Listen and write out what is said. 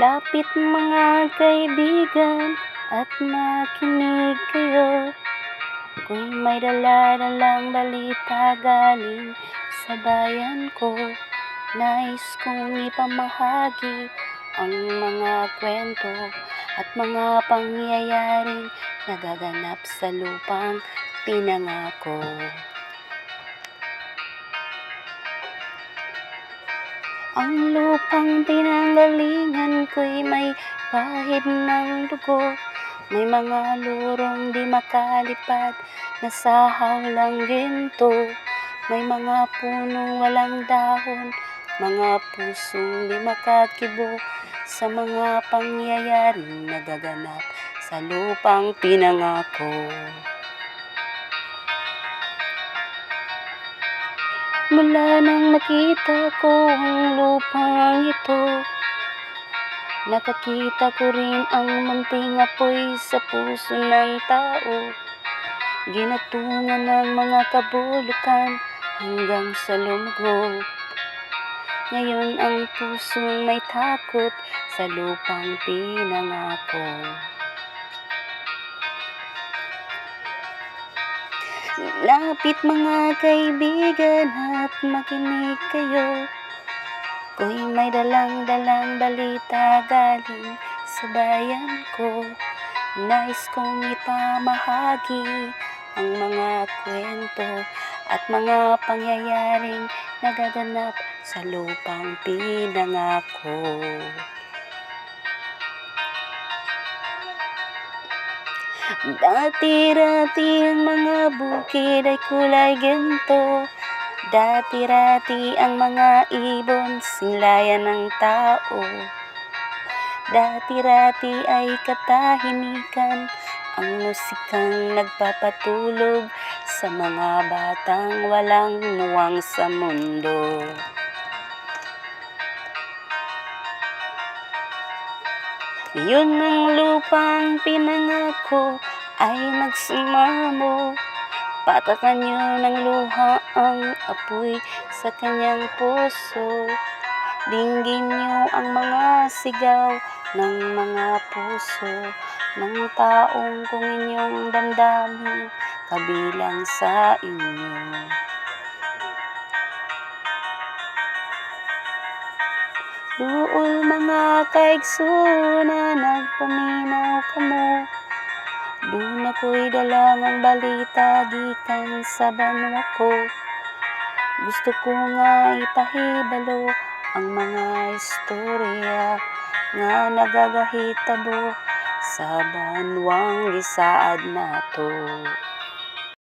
Lapit mga kaibigan at makinig kayo Kung may dala-dalang balita galing sa bayan ko Nais kong ipamahagi ang mga kwento at mga pangyayaring nagaganap sa lupang pinangako. Ang lupang pinanggalingan ko'y may bahid ng dugo. May mga lurong di makalipad na sahaw lang ginto. May mga punong walang dahon, mga pusong di makakibo Sa mga pangyayaring nagaganap sa lupang pinangako Mula nang makita ko ang lupang ito Nakakita ko rin ang munting apoy sa puso ng tao. Ginatungan ng mga kabulukan hanggang sa lumugog Ngayon ang pusong may takot sa lupang pinangako Lapit mga kaibigan at makinig kayo Ko'y may dalang-dalang balita galing sa bayan ko Nais kong ipamahagi ang mga kwento at mga pangyayaring nagaganap sa lupang pinangako. Dati-rati ang mga bukid ay kulay ginto Dati-rati ang mga ibon singlayan ng tao. Dati-rati ay katahimikan ang musikang nagpapatulog. Sa mga batang walang nuwang sa mundo. Yun ang lupang pinangako ay nagsumamo Patakan niyo ng luha ang apoy sa kanyang puso. Dinggin niyo ang mga sigaw ng mga puso Ng taong kung inyong damdamin kabilang sa inyo Duol mga kaigsoona nagpaminaw kamo Doon ako'y dalangang balita gikan sa banwa ko. Gusto ko nga ipahibalo ang mga istorya nga nagagahitabo sa banwang lisaad nato